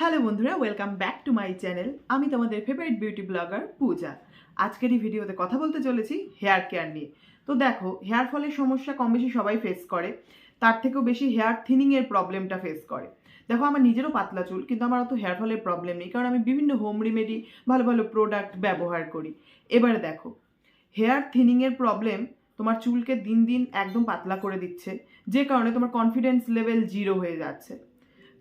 Hello বন্ধুরা welcome back to my channel আমি তোমাদের ফেভারিট বিউটি ব্লগার পূজা। আজকের এই ভিডিওতে কথা বলতে চলেছি হেয়ার কেয়ার নিয়ে। তো দেখো হেয়ার ফলের সমস্যা কম বেশি সবাই ফেস করে, তার থেকেও বেশি হেয়ার থিনিংয়ের প্রবলেমটা ফেস করে। দেখো, আমার নিজেরও পাতলা চুল, কিন্তু আমার অত হেয়ার ফলের প্রবলেম নেই, কারণ আমি বিভিন্ন হোম রেমেডি ভালো ভালো প্রোডাক্ট ব্যবহার করি। এবারে দেখো হেয়ার থিনিংয়ের প্রবলেম তোমার চুলকে দিন দিন একদম পাতলা করে দিচ্ছে, যে কারণে তোমার কনফিডেন্স লেভেল জিরো হয়ে যাচ্ছে।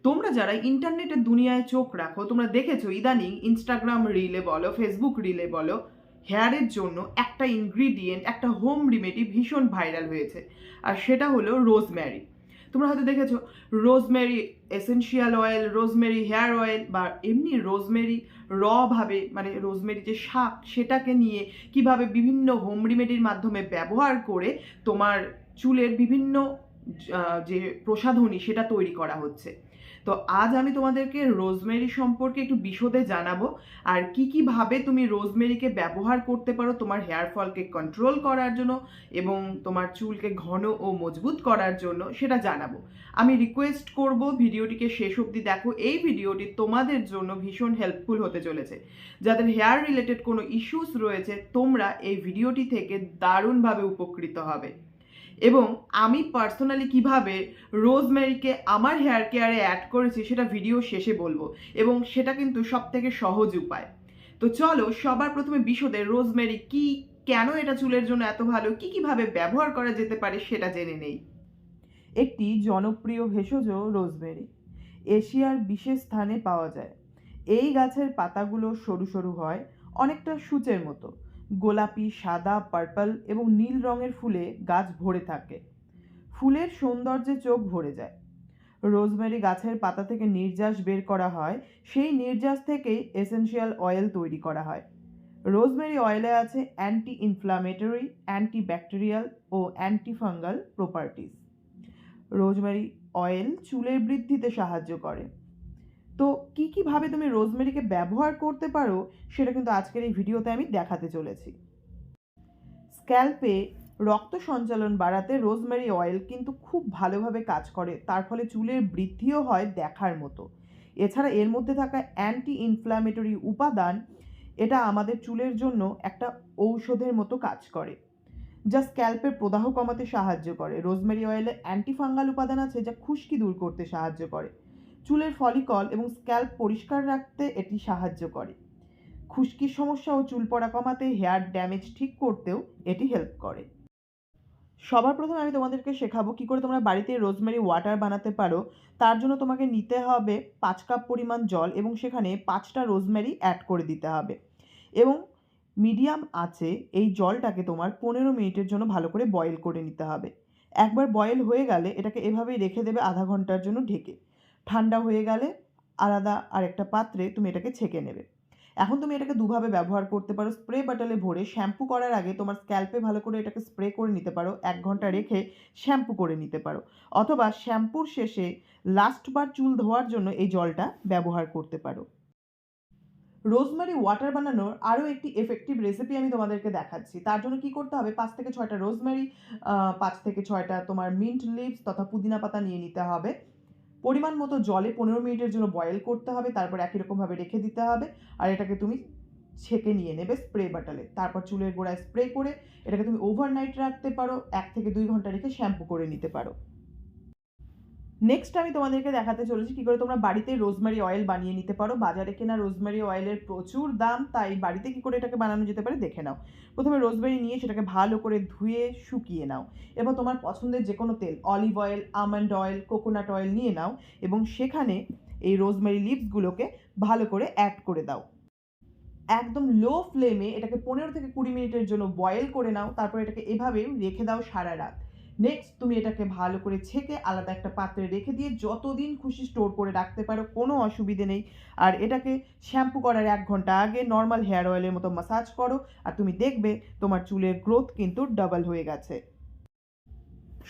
তোমরা যারা ইন্টারনেটের দুনিয়ায় চোখ রাখো, তোমরা দেখেছ ইদানিং ইনস্টাগ্রাম রিলে বলো ফেসবুক রিলে বলো হেয়ারের জন্য একটা ইনগ্রিডিয়েন্ট একটা হোম রেমেডি ভীষণ ভাইরাল হয়েছে। আর সেটা হলো রোজমেরি তোমরা হয়তো দেখেছ rosemary essential oil rosemary hair oil বা এমনি রোজমেরি রভাবে মানে রোজমেরি যে শাক, সেটাকে নিয়ে কীভাবে বিভিন্ন হোম রেমেডির মাধ্যমে ব্যবহার করে তোমার চুলের বিভিন্ন যে প্রসাধনী সেটা তৈরি করা হচ্ছে। তো আজ আমি তোমাদেরকে রোজমেরি সম্পর্কে একটু বিশদে জানাব, আর কি কি ভাবে তুমি রোজমেরিকে ব্যবহার করতে পারো, তোমার হেয়ার ফলকে কন্ট্রোল করার জন্য এবং তোমার চুলকে ঘন ও মজবুত করার জন্য সেটা জানাব। আমি রিকোয়েস্ট করব ভিডিওটিকে শেষ অবধি দেখো, এই ভিডিওটি তোমাদের জন্য ভীষণ হেল্পফুল হতে চলেছে। যাদের হেয়ার রিলেটেড কোনো ইস্যুস রয়েছে, তোমরা এই ভিডিওটি থেকে দারুণভাবে উপকৃত হবে। এবং আমি পার্সোনালি কীভাবে রোজমেরিকে আমার হেয়ার কেয়ারে অ্যাড করেছি সেটা ভিডিও শেষে বলব এবং সেটা কিন্তু সব থেকে সহজ উপায়। তো চলো সবার প্রথমে বিশদে রোজমেরি কি, কেন এটা চুলের জন্য এত ভালো, কি কীভাবে ব্যবহার করা যেতে পারে সেটা জেনে নেই। একটি জনপ্রিয় ভেষজ রোজমেরি, এশিয়ার বিশেষ স্থানে পাওয়া যায়। এই গাছের পাতাগুলো সরু সরু হয়, অনেকটা সূচের মতো। গোলাপি, সাদা, পার্পল এবং নীল রঙের ফুলে গাছ ভরে থাকে। ফুলের সৌন্দর্যে চোখ ভরে যায়। রোজমেরি গাছের পাতা থেকে নির্যাস বের করা হয়, সেই নির্যাস থেকেই এসেনশিয়াল অয়েল তৈরি করা হয়। রোজমেরি অয়েলে আছে অ্যান্টি ইনফ্লামেটরি অ্যান্টি ব্যাকটেরিয়াল ও অ্যান্টিফাঙ্গাল প্রপার্টিস। রোজমেরি অয়েল চুলের বৃদ্ধিতে সাহায্য করে। তো কি, কীভাবে তুমি রোজমেরিকে ব্যবহার করতে পারো সেটা কিন্তু আজকের এই ভিডিওতে আমি দেখাতে চলেছি। স্ক্যাল্পে রক্ত সঞ্চালন বাড়াতে রোজমেরি অয়েল কিন্তু খুব ভালোভাবে কাজ করে, তার ফলে চুলের বৃদ্ধিও হয় দেখার মতো। এছাড়া এর মধ্যে থাকা অ্যান্টি ইনফ্ল্যামেটরি উপাদান, এটা আমাদের চুলের জন্য একটা ঔষধের মতো কাজ করে, যা স্ক্যাল্পের প্রদাহ কমাতে সাহায্য করে। রোজমেরি অয়েলে অ্যান্টিফাঙ্গাল উপাদান আছে, যা খুশকি দূর করতে সাহায্য করে। চুলের ফলিকল এবং স্ক্যাল্প পরিষ্কার রাখতে এটি সাহায্য করে। খুশকির সমস্যা ও চুল পড়া কমাতে হেয়ার ড্যামেজ ঠিক করতেও এটি হেল্প করে। সবার প্রথমে আমি তোমাদেরকে শেখাবো কি করে তোমরা বাড়িতে রোজমেরি ওয়াটার বানাতে পারো। তার জন্য তোমাকে নিতে হবে পাঁচ কাপ পরিমাণ জল এবং সেখানে পাঁচটা রোজমেরি অ্যাড করে দিতে হবে। এবং মিডিয়াম আছে, এই জলটাকে তোমার পনেরো মিনিটের জন্য ভালো করে বয়েল করে নিতে হবে। একবার বয়েল হয়ে গেলে এটাকে এভাবেই রেখে দেবে আধা ঘণ্টার জন্য ঢেকে। ঠান্ডা হয়ে গেলে আলাদা আরেকটা পাত্রে তুমি এটাকে ছেঁকে নেবে। এখন তুমি এটাকে দুভাবে ব্যবহার করতে পারো, স্প্রে বাটলে ভরে। শ্যাম্পু করার আগে তোমার স্ক্যাল্পে ভালো করে এটাকে স্প্রে করে নিতে পারো, এক ঘণ্টা রেখে শ্যাম্পু করে নিতে পারো। অথবা শ্যাম্পুর শেষে লাস্টবার চুল ধোয়ার জন্য এই জলটা ব্যবহার করতে পারো। রোজমারি ওয়াটার বানানোর আরও একটি এফেক্টিভ রেসিপি আমি তোমাদেরকে দেখাচ্ছি। তার জন্য কি করতে হবে? পাঁচ থেকে ছয়টা রোজমারি পাঁচ থেকে ছয়টা তোমার মিন্ট লিভস তথা পুদিনা পাতা নিয়ে নিতে হবে। পরিমাণ মতো জলে পনেরো মিনিটের জন্য বয়েল করতে হবে, তারপর একই রকমভাবে রেখে দিতে হবে, আর এটাকে তুমি ছেঁকে নিয়ে নেবে স্প্রে বাটালে তারপর চুলের গোড়ায় স্প্রে করে এটাকে তুমি ওভারনাইট রাখতে পারো, এক থেকে দুই ঘণ্টা রেখে শ্যাম্পু করে নিতে পারো। নেক্সট আমি তোমাদেরকে দেখাতে চলেছি কী করে তোমরা বাড়িতে রোজমারি অয়েল বানিয়ে নিতে পারো। বাজারে কেনা রোজমারি অয়েলের প্রচুর দাম, তাই বাড়িতে কী করে এটাকে বানানো যেতে পারে দেখে নাও। প্রথমে রোজমেরি নিয়ে সেটাকে ভালো করে ধুয়ে শুকিয়ে নাও। এবার তোমার পছন্দের যে কোনো তেল olive oil almond oil coconut oil নিয়ে নাও এবং সেখানে এই রোজমেরি লিভসগুলোকে ভালো করে অ্যাড করে দাও। একদম লো ফ্লেমে এটাকে পনেরো থেকে কুড়ি মিনিটের জন্য বয়েল করে নাও, তারপর এটাকে এভাবে রেখে দাও সারা রাত। নেক্সট তুমি এটাকে ভালো করে ছেঁকে আলাদা একটা পাত্রে রেখে দিয়ে যতদিন খুশি স্টোর করে রাখতে পারো, কোনো অসুবিধে নেই। আর এটাকে শ্যাম্পু করার এক ঘণ্টা আগে নর্মাল হেয়ার অয়েলের মতো মাসাজ করো, আর তুমি দেখবে তোমার চুলের গ্রোথ কিন্তু ডাবল হয়ে গেছে।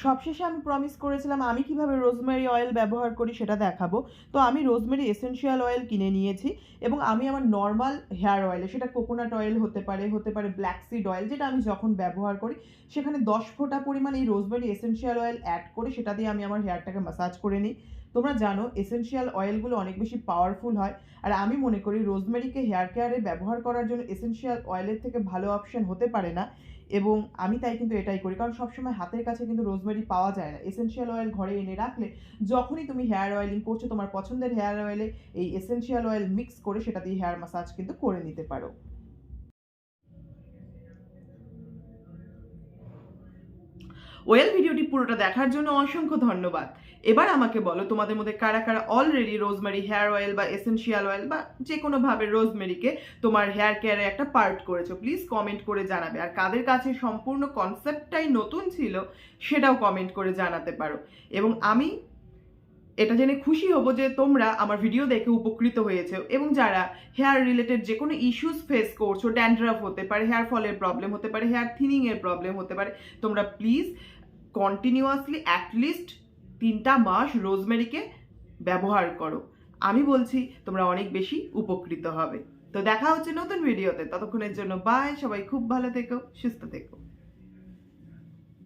সবশেষে আমি প্রমিস করেছিলাম, আমি কীভাবে রোজমেরি অয়েল ব্যবহার করি সেটা দেখাবো। তো আমি রোজমেরি এসেনশিয়াল অয়েল কিনে নিয়েছি এবং আমি আমার নর্মাল হেয়ার অয়েলে সেটা কোকোনাট অয়েল হতে পারে হতে পারে ব্ল্যাক সিড অয়েল যেটা আমি যখন ব্যবহার করি, সেখানে দশ ফোঁটা পরিমাণ এই রোজমেরি এসেনশিয়াল অয়েল অ্যাড করে সেটা দিয়ে আমি আমার হেয়ারটাকে মাসাজ করে নিই। তোমরা জানো এসেনশিয়াল অয়েলগুলো অনেক বেশি পাওয়ারফুল হয়, আর আমি মনে করি রোজমেরিকে হেয়ার কেয়ারে ব্যবহার করার জন্য এসেনশিয়াল অয়েলের থেকে ভালো অপশন হতে পারে না। এবং আমি তাই কিন্তু এটাই করি। কারণ সবসময় হাতের কাছে কিন্তু রোজমেরি পাওয়া যায় না। এসেনশিয়াল অয়েল ঘরে এনে রাখলে যখনই তুমি হেয়ার অয়েলিং করছ, তোমার পছন্দের হেয়ার অয়েলে এই এসেনশিয়াল অয়েল মিক্স করে সেটা দিয়ে হেয়ার মাসাজ কিন্তু করে নিতে পারো। ওয়েল, ভিডিওটি পুরোটা দেখার জন্য অসংখ্য ধন্যবাদ। এবার আমাকে বলো, তোমাদের মধ্যে কারা কারা অলরেডি রোজমেরি হেয়ার অয়েল বা এসেন্সিয়াল অয়েল বা যে কোনোভাবে রোজমেরিকে তোমার হেয়ার কেয়ারে একটা পার্ট করেছ প্লিজ কমেন্ট করে জানাবে। আর কাদের কাছে সম্পূর্ণ কনসেপ্টটাই নতুন ছিল, সেটাও কমেন্ট করে জানাতে পারো। এবং আমি এটা জেনে খুশি হব যে তোমরা আমার ভিডিও দেখে উপকৃত হয়েছে এবং যারা হেয়ার রিলেটেড যে কোনো ইস্যুস ফেস করছ ড্যান্ড্রাফ হতে পারে হেয়ার ফলের প্রবলেম হতে পারে হেয়ার থিনিং এর প্রবলেম হতে পারে, তোমরা প্লিজ কন্টিনিউয়াসলি অ্যাটলিস্ট তিনটা মাস রোজমেরিকে ব্যবহার করো। আমি বলছি, তোমরা অনেক বেশি উপকৃত হবে। তো দেখা হচ্ছে নতুন ভিডিওতে ততক্ষণের জন্য বাই সবাই খুব ভালো থেকো, সুস্থ থেকো।